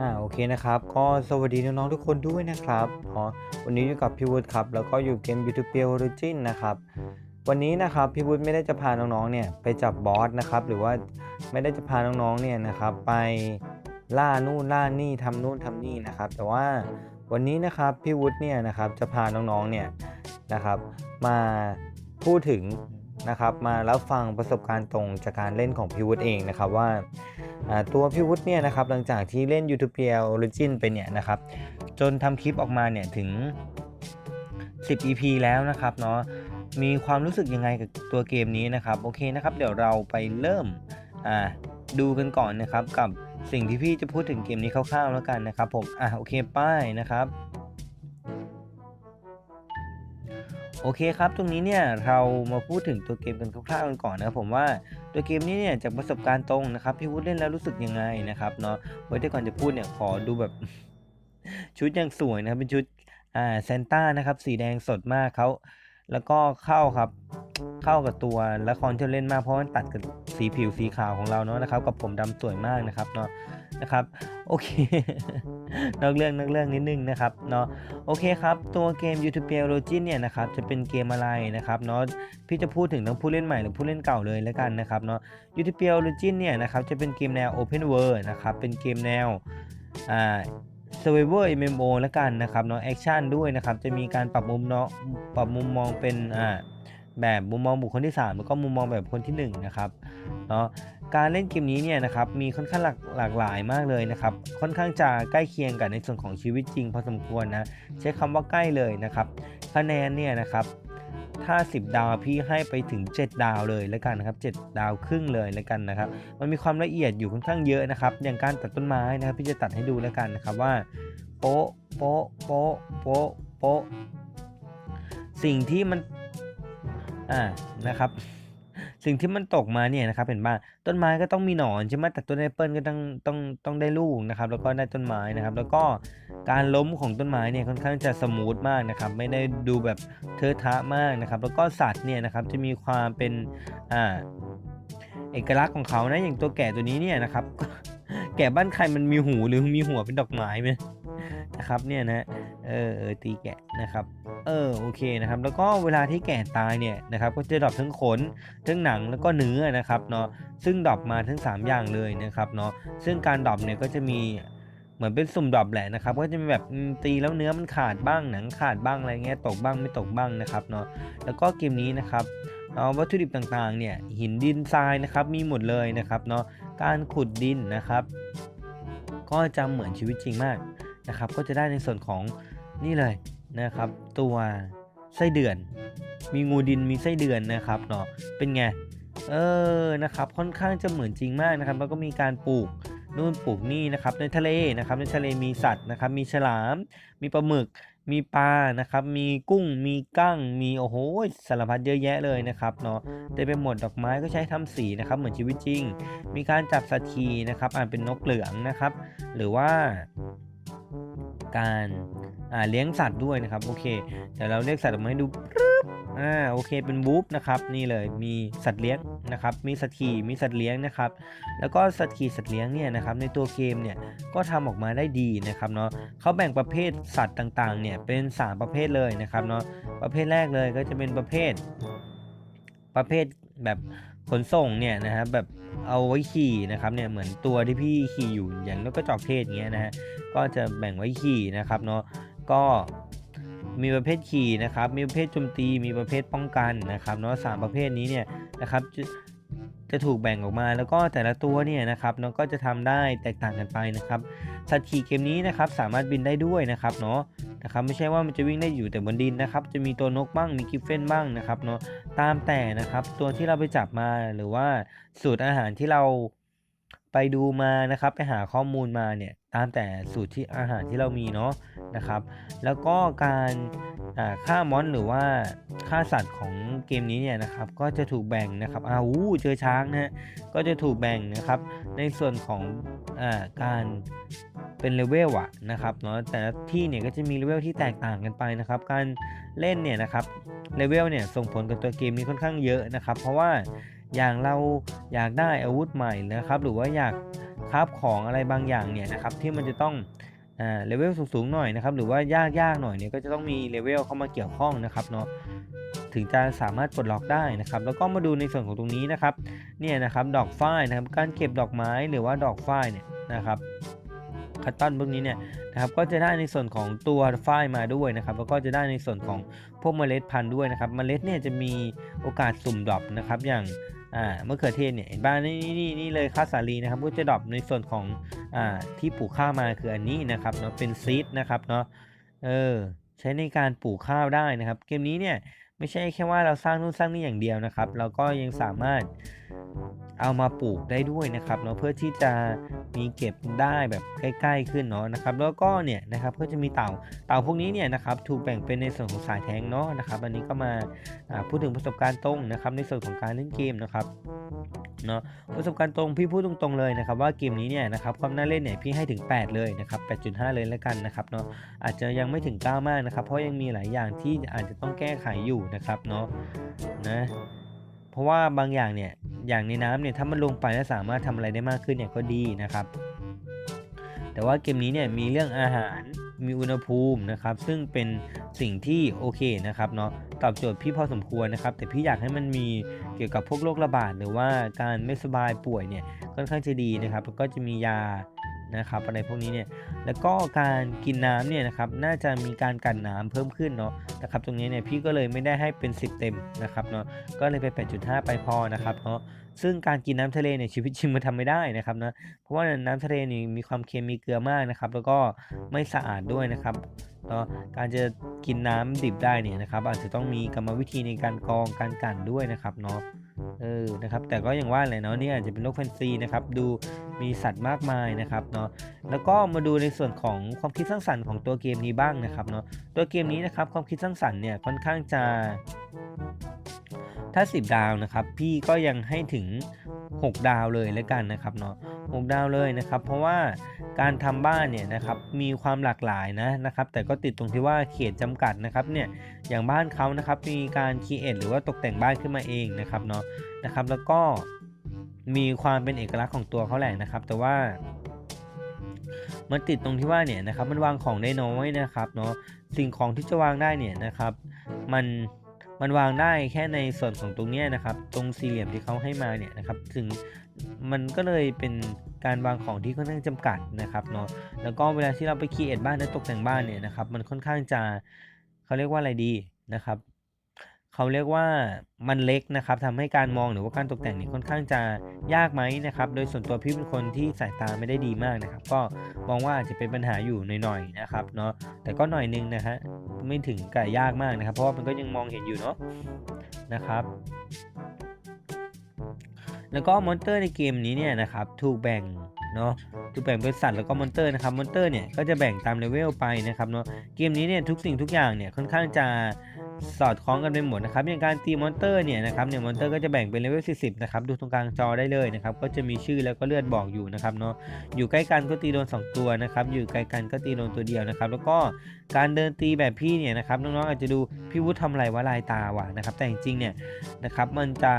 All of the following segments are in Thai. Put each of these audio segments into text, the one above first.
อ่าโอเคนะครับก็สวัสดีน้องๆทุกคนด้วยนะครับอ๋อวันนี้อยู่กับพี่วุฒิครับแล้วก็อยู่เกม YouTube p Origin นะครับวันนี้นะครับพี่วุฒิไม่ได้จะพาน้องๆเนี่ยไปจับบอสนะครับหรือว่าไม่ได้จะพาน้องๆเนี่ยนะครับไปล่านู่นล่านี่ทำนู่นทำนี่นะครับ แต่ว่าวันนี้นะครับพี่วุฒิเนี่ยนะครับจะพาน้องๆเนี่ยนะครับมาพูดถึงนะครับมารับฟังประสบการณ์ตรงจากการเล่นของพี่วุฒิเองนะครับว่า ตัวพี่วุฒิเนี่ยนะครับหลังจากที่เล่น YouTube PL Origin ไปเนี่ยนะครับจนทำคลิปออกมาเนี่ยถึง 10 EP แล้วนะครับเนาะมีความรู้สึกยังไงกับตัวเกมนี้นะครับโอเคนะครับเดี๋ยวเราไปเริ่มดูกันก่อนนะครับกับสิ่งที่พี่จะพูดถึงเกมนี้คร่าวๆแล้วกันนะครับผมอะโอเคป้ายนะครับ โอเคครับ ตรงนี้เนี่ยเรามาพูดถึงตัวเกมกันคร่าวๆกันก่อนนะครับผมว่าตัวเกมนี้เนี่ยจากประสบการณ์ตรงนะครับพี่วุฒิเล่นแล้วรู้สึกยังไงนะครับเนาะไว้ที่ก่อนจะพูดเนี่ยขอดูแบบชุดยังสวยนะครับเป็นชุดอ่าเซนต้านะครับสีแดงสดมากเขาแล้วก็เข้าครับเข้ากับตัวละครที่เราเล่นมากเพราะมันตัดกับสีผิวสีขาวของเราเนาะนะครับกับผมดำสวยมากนะครับเนาะ นะครับโอเค นอกเรื่องนอกเรื่องนิดนึงนะครับเนาะโอเคครับตัวเกม YouTube p l o g i n เนี่ยนะครับจะเป็นเกมอะไรนะครับเนาะพี่จะพูดถึงทั้งผู้เล่นใหม่หรือผู้เล่นเก่าเลยแล้วกันนะครับเนาะ YouTube p l o g i n เนี่ยนะครับจะเป็นเกมแนว Open World นะครับเป็นเกมแนวอ่า Survivor MMO แล้วกันนะครับเนาะแอคชั่นด้วยนะครับจะมีการปรับมุมเนาะปรับมุมมองเป็นอ่า แบบมุมมองบุคคลที่ 3 แล้วก็มุมมองแบบคนที่ 1 นะครับเนาะการเล่นเกมนี้เนี่ยนะครับมีค่อนข้างหลากหลากหลายมากเลยนะครับ ค่อนข้างจะใกล้เคียงกับในส่วนของชีวิตจริงพอสมควรนะใช้คำว่าใกล้เลยนะครับคะแนนเนี่ยนะครับถ้า 10 ดาวพี่ให้ไปถึง 7 ดาวเลยแล้วกันนะครับ 7 ดาวครึ่งเลยแล้วกันนะครับ มันมีความละเอียดอยู่ค่อนข้างเยอะนะครับ อย่างการตัดต้นไม้นะครับพี่จะตัดให้ดูแล้วกันนะครับว่าโป๊ะโป๊ะโป๊ะโป๊ะโป๊ะสิ่งที่มัน อ่านะครับ สิ่งที่มันตกมาเนี่ยนะครับเห็นป่ะต้นไม้ก็ต้องมีหนอนใช่ไหมแต่ต้นแอปเปิลก็ต้องต้องต้องได้ลูกนะครับ แล้วก็ได้ต้นไม้นะครับ แล้วก็การล้มของต้นไม้เนี่ยค่อนข้างจะสมูทมากนะครับ ไม่ได้ดูแบบเทอะทะมากนะครับ แล้วก็สัตว์เนี่ยนะครับจะมีความเป็นอ่าเอกลักษณ์ของเขานะอย่างตัวแก่ตัวนี้เนี่ยนะครับ แก่บ้านใครมันมีหูหรือมีหัวเป็นดอกไม้ไหมนะครับเนี่ยนะ เออเออตีแกะนะครับ เออโอเคนะครับ แล้วก็เวลาที่แก่ตายเนี่ยนะครับก็จะดรอปทั้งขนทั้งหนังแล้วก็เนื้อนะครับเนาะซึ่งดรอปมาทั้ง 3 อย่างเลยนะครับเนาะซึ่งการดรอปเนี่ยก็จะมีเหมือนเป็นสุ่มดรอปแหละนะครับ ก็จะมีแบบตีแล้วเนื้อมันขาดบ้างหนังขาดบ้างอะไรเงี้ยตกบ้างไม่ตกบ้างนะครับเนาะแล้วก็เกมนี้นะครับเนาะวัตถุดิบต่างๆเนี่ยหินดินทรายนะครับมีหมดเลยนะครับเนาะการขุดดินนะครับ ก็จะเหมือนชีวิตจริงมากนะครับ ก็จะได้ในส่วนของ นี่เลยนะครับ ตัวไส้เดือน มีงูดินมีไส้เดือนนะครับเนาะเป็นไงเออนะครับค่อนข้างจะเหมือนจริงมากนะครับแล้วก็มีการปลูกนู่นปลูกนี่นะครับในทะเลนะครับในทะเลมีสัตว์นะครับมีฉลาม มีปลาหมึก มีปลานะครับมีกุ้งมีกั้ง มีโอ้โหสารพัดเยอะแยะเลยนะครับเนาะเต็มไปหมดดอกไม้ก็ใช้ทำสีนะครับเหมือนชีวิตจริง มีการจับสัตว์ทีนะครับอ่านเป็นนกเหลืองนะครับ หรือว่า การเลี้ยงสัตว์ด้วยนะครับ โอเคเดี๋ยวเราเรียกสัตว์ออกมาให้ดูปึ๊บอ่าโอเคเป็นบูฟนะครับนี่เลยมีสัตว์เลี้ยงนะครับมีสัตว์ขี่มีสัตว์เลี้ยงนะครับแล้วก็สัตว์ขี่สัตว์เลี้ยงเนี่ยนะครับในตัวเกมเนี่ยก็ทำออกมาได้ดีนะครับเนาะเขาแบ่งประเภทสัตว์ต่างๆเนี่ยเป็น 3 ประเภทเลยนะครับเนาะประเภทแรกเลยก็จะเป็นประเภท ประเภทแบบ ขนส่งเนี่ยนะครับแบบเอาไว้ขี่นะครับเนี่ยเหมือนตัวที่พี่ขี่อยู่อย่างนกกระจอกเทศอย่างเงี้ยนะฮะก็จะแบ่งไว้ขี่นะครับเนาะก็มีประเภทขี่นะครับมีประเภทโจมตีมีประเภทป้องกันนะครับเนาะสามประเภทนี้เนี่ยนะครับจะจะถูกแบ่งออกมาแล้วก็แต่ละตัวเนี่ยนะครับเนาะก็จะทำได้แตกต่างกันไปนะครับ สัตว์ขี่เกมนี้นะครับสามารถบินได้ด้วยนะครับเนาะนะครับไม่ใช่ว่ามันจะวิ่งได้อยู่แต่บนดินนะครับจะมีตัวนกบ้างมีกิฟเฟนบ้างนะครับเนาะตามแต่นะครับตัวที่เราไปจับมาหรือว่าสูตรอาหารที่เราไปดูมานะครับไปหาข้อมูลมาเนี่ย ตามแต่สูตรที่อาหารที่เรามีเนาะนะครับ แล้วก็การอ่ามอนหรือว่าฆ่าสัตว์ของเกมนี้เนี่ยนะครับก็จะถูกแบ่งนะครับอ้าวู๋เจอช้างนะฮะก็จะถูกแบ่งนะครับ ในส่วนของอการเป็นเลเวลอะนะครับเนาะแต่ละที่เนี่ยก็จะมีเลเวลที่แตกต่างกันไปนะครับ การเล่นเนี่ยนะครับเลเวลเนี่ยส่งผลกับตัวเกมนี้ค่อนข้างเยอะนะครับ เพราะว่าอย่างเราอยากได้อาวุธใหม่นะครับ หรือว่าอยาก ราฟของอะไรบางอย่างเนี่ยนะครับที่มันจะต้องอ่าเลเวลสูงๆหน่อยนะครับหรือว่ายากๆหน่อยเนี่ยก็จะต้องมีเลเวลเข้ามาเกี่ยวข้องนะครับเนาะถึงจะสามารถปลดล็อกได้นะครับ แล้วก็มาดูในส่วนของตรงนี้นะครับเนี่ยนะครับดอกฝ้ายนะครับการเก็บดอกไม้หรือว่าดอกฝ้ายเนี่ยนะครับคัตตอนพวกนี้เนี่ยนะครับก็จะได้ในส่วนของตัวฝ้ายมาด้วยนะครับ แล้วก็จะได้ในส่วนของพวกเมล็ดพันธุ์ด้วยนะครับ เมล็ดเนี่ยจะมีโอกาสสุ่มดรอปนะครับอย่าง อ่ามะเขือเทศเนี่ยเห็นบ้านนี่นี่นี่เลยข้าวสาลีนะครับก็จะดรอปในส่วนของอ่าที่ปลูกข้าวมาคืออันนี้นะครับเนาะเป็นซีดนะครับเนาะเออใช้ในการปลูกข้าวได้นะครับ เกมนี้เนี่ยไม่ใช่แค่ว่าเราสร้างนู่นสร้างนี่อย่างเดียวนะครับ เราก็ยังสามารถเอามาปลูกได้ด้วยนะครับเนาะเพื่อที่จะมีเก็บได้แบบใกล้ ๆ ขึ้นเนาะนะครับ แล้วก็เนี่ยนะครับก็จะมีเต่าเต่าพวกนี้เนี่ยนะครับถูกแบ่งเป็นในส่วนของสายแทงเนาะนะครับอันนี้ก็มาพูดถึงประสบการณ์ตรงนะครับ ในส่วนของการเล่นเกมนะครับเนาะประสบการณ์ตรงพี่พูดตรงๆเลยนะครับ ว่าเกมนี้เนี่ยนะครับความน่าเล่นเนี่ยพี่ให้ถึง 8 เลยนะครับ 8.5 เลยแล้วกันนะครับเนาะอาจจะยังไม่ถึง 9 มากนะครับ เพราะยังมีหลายอย่างที่อาจจะต้องแก้ไขอยู่นะครับเนาะนะ เพราะว่าบางอย่างเนี่ยอย่างในน้ำเนี่ยถ้ามันลงไปแล้วสามารถทำอะไรได้มากขึ้นเนี่ยก็ดีนะครับ แต่ว่าเกมนี้เนี่ยมีเรื่องอาหารมีอุณหภูมินะครับ ซึ่งเป็นสิ่งที่โอเคนะครับเนาะตอบโจทย์พี่พอสมควรนะครับ แต่พี่อยากให้มันมีเกี่ยวกับพวกโรคระบาดหรือว่าการไม่สบายป่วยเนี่ยค่อนข้างจะดีนะครับแล้วก็จะมียา นะครับอะไรพวกนี้เนี่ยแล้วก็การกินน้ำเนี่ยนะครับน่าจะมีการกันน้ำเพิ่มขึ้นเนาะนะครับตรงนี้เนี่ยพี่ก็เลยไม่ได้ให้เป็น 10 เต็มนะครับเนาะก็เลยไป 8.5 ไปพอนะครับเนาะ ซึ่งการกินน้ำทะเลเนี่ยชีวิตจริงมันทำไม่ได้นะครับนะเพราะว่าน้ำทะเลนี่มีความเค็มมีเกลือมากนะครับ แล้วก็ไม่สะอาดด้วยนะครับการจะกินน้ำดิบได้เนี่ยนะครับ อาจจะต้องมีกรรมวิธีในการกรองการกั่นด้วยนะครับเนาะเออนะครับ แต่ก็อย่างว่าแหละเนาะนี่อาจจะเป็นโลกแฟนซีนะครับ ดูมีสัตว์มากมายนะครับเนาะแล้วก็มาดูในส่วนของความคิดสร้างสรรค์ของตัวเกมนี้บ้างนะครับเนาะตัวเกมนี้นะครับความคิดสร้างสรรค์เนี่ยค่อนข้างจะ ถ้า 10 ดาวนะครับ พี่ก็ยังให้ถึง 6 ดาวเลยแล้วกันนะครับเนาะ6ดาวเลยนะครับ เพราะว่าการทำบ้านเนี่ยนะครับมีความหลากหลายนะนะครับ แต่ก็ติดตรงที่ว่าเขตจำกัดนะครับเนี่ยอย่างบ้านเขานะครับมีการคีเอทหรือว่าตกแต่งบ้านขึ้นมาเองนะครับเนาะนะครับ แล้วก็มีความเป็นเอกลักษณ์ของตัวเขาแหละนะครับ แต่ว่ามันติดตรงที่ว่าเนี่ยนะครับมันวางของได้น้อยนะครับเนาะสิ่งของที่จะวางได้เนี่ยนะครับ มัน มันวางได้แค่ในส่วนของตรงนี้นะครับ ตรงสี่เหลี่ยมที่เขาให้มาเนี่ยนะครับถึงมันก็เลยเป็นการวางของที่ค่อนข้างจำกัดนะครับเนาะแล้วก็เวลาที่เราไปคีเอทบ้านและตกแต่งบ้านเนี่ยนะครับ มันค่อนข้างจะเขาเรียกว่าอะไรดีนะครับ เขาเรียกว่ามันเล็กนะครับทำให้การมองหรือว่าการตกแต่งนี่ค่อนข้างจะยากไหมนะครับ โดยส่วนตัวพี่เป็นคนที่สายตาไม่ได้ดีมากนะครับ ก็มองว่าอาจจะเป็นปัญหาอยู่หน่อยๆนะครับเนาะแต่ก็หน่อยนึงนะฮะไม่ถึงกับยากมากนะครับ เพราะว่ามันก็ยังมองเห็นอยู่เนาะนะครับแล้วก็มอนเตอร์ในเกมนี้เนี่ยนะครับถูกแบ่งเนาะถูกแบ่งเป็นสัตว์แล้วก็มอนเตอร์นะครับมอนเตอร์เนี่ยก็จะแบ่งตามเลเวลไปนะครับเนาะเกมนี้เนี่ยทุกสิ่งทุกอย่างเนี่ยค่อนข้างจะ สอดคล้องกันไปหมดนะครับอย่างการตีมอนเตอร์เนี่ยนะครับเนี่ยมอนเตอร์ก็จะแบ่งเป็นเลเวล40นะครับดูตรงกลางจอได้เลยนะครับก็จะมีชื่อแล้วก็เลือดบอกอยู่นะครับเนาะอยู่ใกล้กันก็ตีโดน 2 ตัวนะครับอยู่ไกลกันก็ตีโดนตัวเดียวนะครับแล้วก็การเดินตีแบบพี่เนี่ยนะครับน้องๆอาจจะดูพี่วุฒิทำอะไรวะลายตาว่ะนะครับแต่จริงๆเนี่ยนะครับมันจะ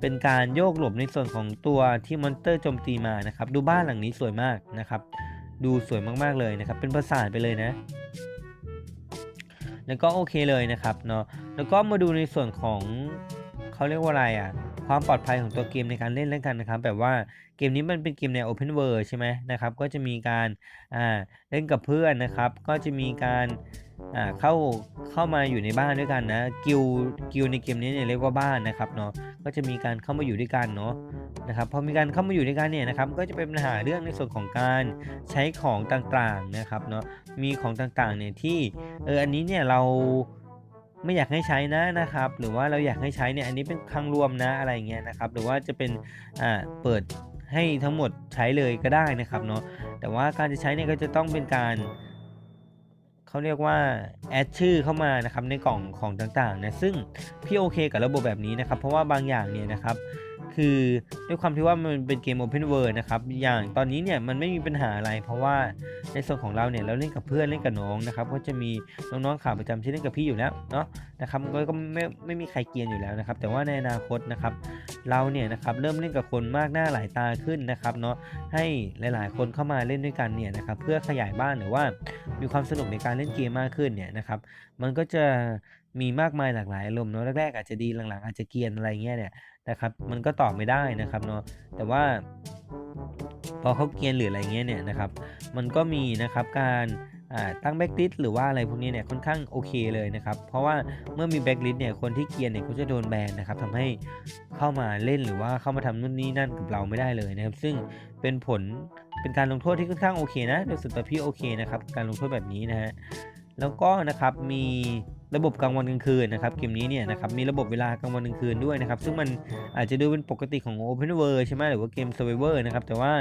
เป็นการโยกหลบในส่วนของตัวที่มอนเตอร์โจมตีมานะครับดูบ้านหลังนี้สวยมากนะครับดูสวยมากๆเลยนะครับเป็นประสาทไปเลยนะ แล้วก็โอเคเลยนะครับเนาะแล้วก็มาดูในส่วนของเขาเรียกว่าอะไรอะความปลอดภัยของตัวเกมในการเล่นแล้วกันนะครับ แบบว่าเกมนี้มันเป็นเกมแนว Open World ใช่ไหมนะครับ ก็จะมีการอ่าเล่นกับเพื่อนนะครับ ก็จะมีการ อ่าเข้าเข้ามาอยู่ในบ้านด้วยกันนะกิลกิลในเกมนี้เนี่ยเรียกว่าบ้านนะครับเนาะก็จะมีการเข้ามาอยู่ด้วยกันเนาะนะครับพอมีการเข้ามาอยู่ด้วยกันเนี่ยนะครับก็จะเป็นปัญหาเรื่องในส่วนของการใช้ของต่างๆนะครับเนาะมีของต่างๆเนี่ยที่เอออันนี้เนี่ยเราไม่อยากให้ใช้นะนะครับ หรือว่าเราอยากให้ใช้เนี่ยอันนี้เป็นครั้งรวมนะอะไรเงี้ยนะครับหรือว่าจะเป็นอ่าเปิดให้ทั้งหมดใช้เลยก็ได้นะครับเนาะแต่ว่าการจะใช้เนี่ยก็จะต้องเป็นการ เขาเรียกว่าแอดชื่อเข้ามานะครับในกล่องของต่างๆนะซึ่งพี่โอเคกับระบบแบบนี้นะครับเพราะว่าบางอย่างเนี่ยนะครับ คือด้วยความที่ว่ามันเป็นเกม Open World นะครับ อย่างตอนนี้เนี่ยมันไม่มีปัญหาอะไร เพราะว่าในส่วนของเราเนี่ยเราเล่นกับเพื่อนเล่นกับน้องนะครับก็จะมีน้องๆขาประจำที่เล่นกับพี่อยู่แล้วเนาะนะครับก็ไม่ไม่มีใครเกียนอยู่แล้วนะครับ แต่ว่าในอนาคตนะครับเราเนี่ยนะครับเริ่มเล่นกับคนมากหน้าหลายตาขึ้นนะครับเนาะให้หลาย ๆ คนเข้ามาเล่นด้วยกันเนี่ยนะครับเพื่อขยายบ้านหรือว่ามีความสนุกในการเล่นเกมมากขึ้นเนี่ยนะครับมันก็จะมีมากมายหลากหลายอารมณ์เนาะแรกๆอาจจะดีหลังๆ อาจจะเกียนอะไรเงี้ยเนี่ย นะครับ มันก็ตอบไม่ได้นะครับเนาะแต่ว่า พอเขาเกรียนหรืออะไรเงี้ยเนี่ยนะครับ มันก็มีนะครับการอ่าตั้งแบ็กลิสหรือว่าอะไรพวกนี้เนี่ยค่อนข้างโอเคเลยนะครับ เพราะว่าเมื่อมีแบ็กลิสเนี่ยคนที่เกรียนเนี่ยเขาจะโดนแบนนะครับทำให้เข้ามาเล่นหรือว่าเข้ามาทำนู่นนี่นั่นกับเราไม่ได้เลยนะครับ ซึ่งเป็นผลเป็นการลงโทษที่ค่อนข้างโอเคนะโดยสุดแต่พี่โอเคนะครับการลงโทษแบบนี้นะฮะแล้วก็นะครับมี ระบบกลางวันกลางคืนนะครับเกมนี้เนี่ยนะครับมีระบบเวลากลางวันกลางคืนด้วยนะครับซึ่งมันอาจจะดูเป็นปกติของ Open World ใช่ไหมหรือว่าเกม Survivor นะครับแต่ว่า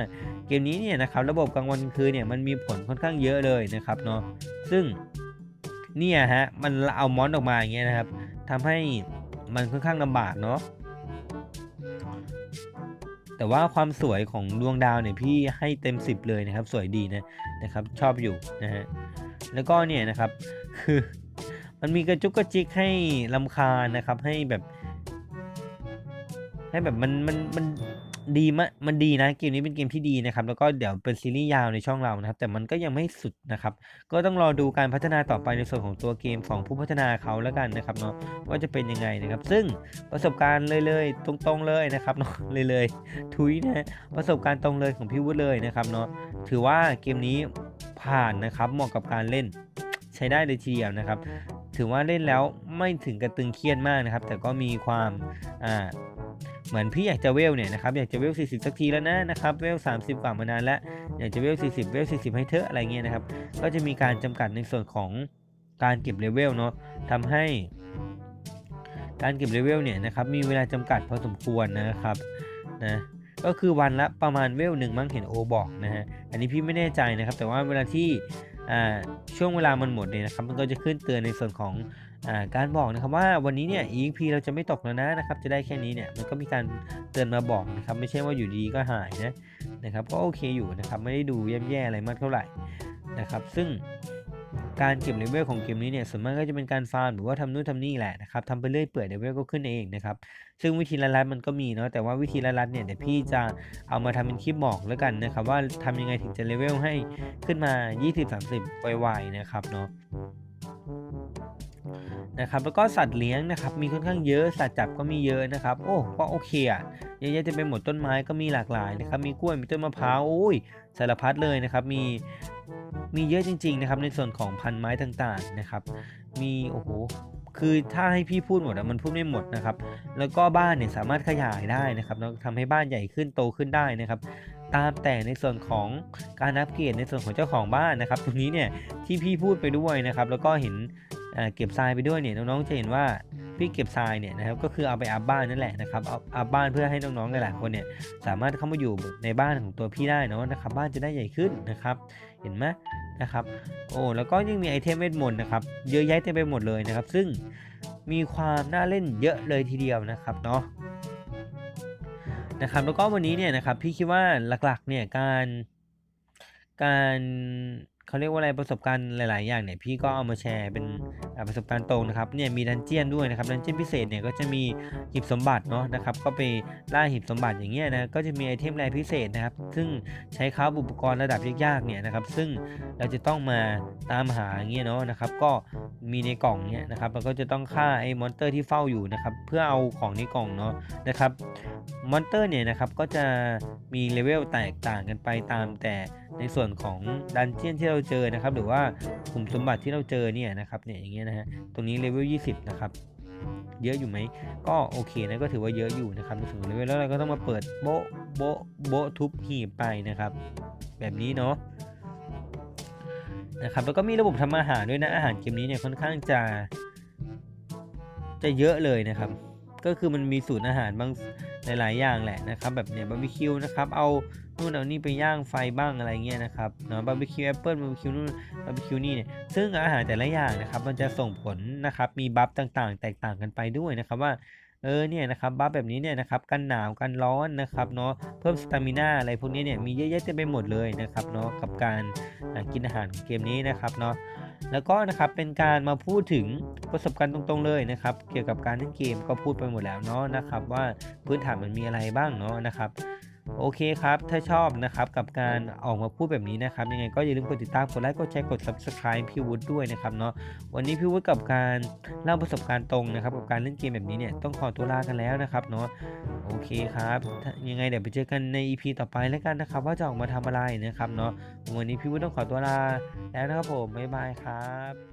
เกมนี้เนี่ยนะครับระบบกลางวันกลางคืนเนี่ยมันมีผลค่อนข้างเยอะเลยนะครับเนาะซึ่งเนี่ยฮะมันเอามอนออกมาอย่างเงี้ยนะครับทำให้มันค่อนข้างลำบากเนาะแต่ว่าความสวยของดวงดาวเนี่ยพี่ให้เต็ม 10 เลยนะครับ สวยดีนะนะครับ ชอบอยู่นะฮะแล้วก็เนี่ยนะครับคือ มันมีกระจุกกระจิกให้ลำคาญนะครับ ให้แบบ ให้แบบมันมันมันดีมะมันดีนะเกมนี้เป็นเกมที่ดีนะครับ แล้วก็เดี๋ยวเป็นซีรีส์ยาวในช่องเรานะครับ แต่มันก็ยังไม่สุดนะครับ ก็ต้องรอดูการพัฒนาต่อไปในส่วนของตัวเกมของผู้พัฒนาเขาแล้วกันนะครับเนาะว่าจะเป็นยังไงนะครับ ซึ่งประสบการณ์เลยเลยตรงๆเลยนะครับเนาะเลยเลยทุยนะฮะประสบการณ์ตรงเลยของพี่วุฒิเลยนะครับเนาะถือว่าเกมนี้ผ่านนะครับเหมาะกับการเล่นใช้ได้เลยทีเดียวนะครับ ถือว่าเล่นแล้วไม่ถึงกระตึงเครียดมากนะครับ แต่ก็มีความอ่าเหมือนพี่อยากจะเวลเนี่ยนะครับอยากจะเวล 40 สักทีแล้วนะนะครับเวล 30 กว่ามานานแล้วอยากจะเวล 40 เวล 40 ให้เธออะไรเงี้ยนะครับ ก็จะมีการจำกัดในส่วนของการเก็บเลเวลเนาะทำให้การเก็บเลเวลเนี่ยนะครับมีเวลาจำกัดพอสมควรนะครับนะก็คือวันละประมาณเวลหนึ่งมั้งเห็นโอบอกนะฮะอันนี้พี่ไม่แน่ใจนะครับ แต่ว่าเวลาที่ ช่วงเวลามันหมดเนี่ยนะครับมันก็จะขึ้นเตือนในส่วนของอการบอกนะครับว่าวันนี้เนี่ย EXP เราจะไม่ตกแล้วนะนะครับจะได้แค่นี้เนี่ยมันก็มีการเตือนมาบอกนะครับไม่ใช่ว่าอยู่ดีก็หายนะนะครับก็โอเคอยู่นะครับไม่ได้ดูแย่ๆอะไรมากเท่าไหร่นะครับซึ่ง การเก็บเลเวลของเกมนี้เนี่ยส่วนมากก็จะเป็นการฟาร์มหรือว่าทำนู่นทำนี่แหละนะครับทำไปเรื่อยเปื่อยเลเวลก็ขึ้นเองนะครับซึ่งวิธีลัดมันก็มีเนาะแต่ว่าวิธีลัดเนี่ยเดี๋ยวพี่จะเอามาทำเป็นคลิปบอกแล้วกันนะครับว่าทำยังไงถึงจะเลเวลให้ขึ้นมา 20-30ไวๆนะครับเนาะ นะครับแล้วก็สัตว์เลี้ยงนะครับมีค่อนข้างเยอะสัตว์จับก็มีเยอะนะครับโอ้ก็โอเคอะเยอะแยะจะเป็นหมดต้นไม้ก็มีหลากหลายนะครับมีกล้วยมีต้นมะพร้าวโอ้ยสารพัดเลยนะครับมีมีเยอะจริงๆนะครับในส่วนของพันไม้ต่างๆนะครับ มีโอ้โหคือถ้าให้พี่พูดหมดอะมันพูดไม่หมดนะครับ แล้วก็บ้านเนี่ยสามารถขยายได้นะครับแล้วทำให้บ้านใหญ่ขึ้นโตขึ้นได้นะครับ ตามแต่ในส่วนของการอัปเกรดในส่วนของเจ้าของบ้านนะครับตรงนี้เนี่ยที่พี่พูดไปด้วยนะครับ แล้วก็เห็น เก็บทรายไปด้วยเนี่ยน้องๆจะเห็นว่าพี่เก็บทรายเนี่ยนะครับก็คือเอาไปอัพบ้านนั่นแหละนะครับเอาอัพบ้านเพื่อให้น้องๆหลายๆคนเนี่ยสามารถเข้ามาอยู่ในบ้านของตัวพี่ได้เนะนะครับบ้านจะได้ใหญ่ขึ้นนะครับ เห็นไหมนะครับโอ้แล้วก็ยังมีไอเทมเวทมนต์นะครับเยอะแยะเต็มไปหมดเลยนะครับ ซึ่งมีความน่าเล่นเยอะเลยทีเดียวนะครับเนาะนะครับแล้วก็วันนี้เนี่ยนะครับพี่คิดว่าหลักๆเนี่ยการการ เขาเรียกว่าอะไรประสบการณ์หลาย ๆ อย่างเนี่ยพี่ก็เอามาแชร์เป็นประสบการณ์ตรงนะครับเนี่ยมีดันเจียนด้วยนะครับดันเจียนพิเศษเนี่ยก็จะมีหีบสมบัติเนาะนะครับก็ไปล่าหีบสมบัติอย่างเงี้ยนะก็จะมีไอเทมแรพิเศษนะครับ ซึ่งใช้ค้าอุปกรณ์ระดับยากๆเนี่ยนะครับ ซึ่งเราจะต้องมาตามหาอย่างเงี้ยเนาะนะครับ ก็มีในกล่องเนี่ยนะครับเราก็จะต้องฆ่าไอ้มอนสเตอร์ที่เฝ้าอยู่นะครับเพื่อเอาของในกล่องเนาะนะครับมอนสเตอร์เนี่ยนะครับก็จะมีเลเวลแตกต่างกันไปตามแต่ในส่วนของดันเจียนที่เราเจอนะครับ หรือว่ากลุ่มสมบัติที่เราเจอเนี่ยนะครับเนี่ยอย่างเงี้ยนะฮะตรงนี้เลเวล20 นะครับ เยอะอยู่ไหม ก็โอเคนะก็ถือว่าเยอะอยู่นะครับถึงเลเวลแล้วเราก็ต้องมาเปิดโบะโบะโบะทุบหีบไปนะครับ แบบนี้เนาะนะครับแล้วก็มีระบบทำอาหารด้วยนะอาหารเกมนี้เนี่ยค่อนข้างจะจะเยอะเลยนะครับ ก็คือมันมีสูตรอาหารบางหลายๆอย่างแหละนะครับ แบบเนี่ยบาร์บีคิวนะครับ เอานู่นเอานี่ไปย่างไฟบ้างอะไรเงี้ยนะครับเนาะบาร์บีคิวแอปเปิลบาร์บีคิวนู่นบาร์บีคิวนี่เนี่ยซึ่งอาหารแต่ละอย่างนะครับ มันจะส่งผลนะครับ มีบัฟต่างๆ แตกต่างกันไปด้วยนะครับว่าเออเนี่ยนะครับบัฟแบบนี้เนี่ยนะครับกันหนาวกันร้อนนะครับเนาะเพิ่มสตามิน่าอะไรพวกนี้เนี่ยมีเยอะแยะเต็มไปหมดเลยนะครับเนาะกับการกินอาหารของเกมนี้นะครับเนาะ แล้วก็นะครับเป็นการมาพูดถึงประสบการณ์ตรงๆเลยนะครับ เกี่ยวกับการเล่นเกมก็พูดไปหมดแล้วเนาะนะครับ ว่าพื้นฐานมันมีอะไรบ้างเนาะนะครับ โอเคครับ ถ้าชอบนะครับกับการออกมาพูดแบบนี้นะครับ ยังไงก็อย่าลืมกดติดตาม กดไลค์ กดแชร์ กด subscribe พี่วุฒิด้วยนะครับเนาะ วันนี้พี่วุฒิกับการเล่าประสบการณ์ตรงนะครับกับการเล่นเกมแบบนี้เนี่ยต้องขอตัวลากันแล้วนะครับเนาะ โอเคครับ ยังไงเดี๋ยวไปเจอกันใน EP ต่อไปแล้วกันนะครับ ว่าจะออกมาทำอะไรนะครับเนาะ วันนี้พี่วุฒิต้องขอตัวลาแล้วนะครับผม บ๊ายบายครับ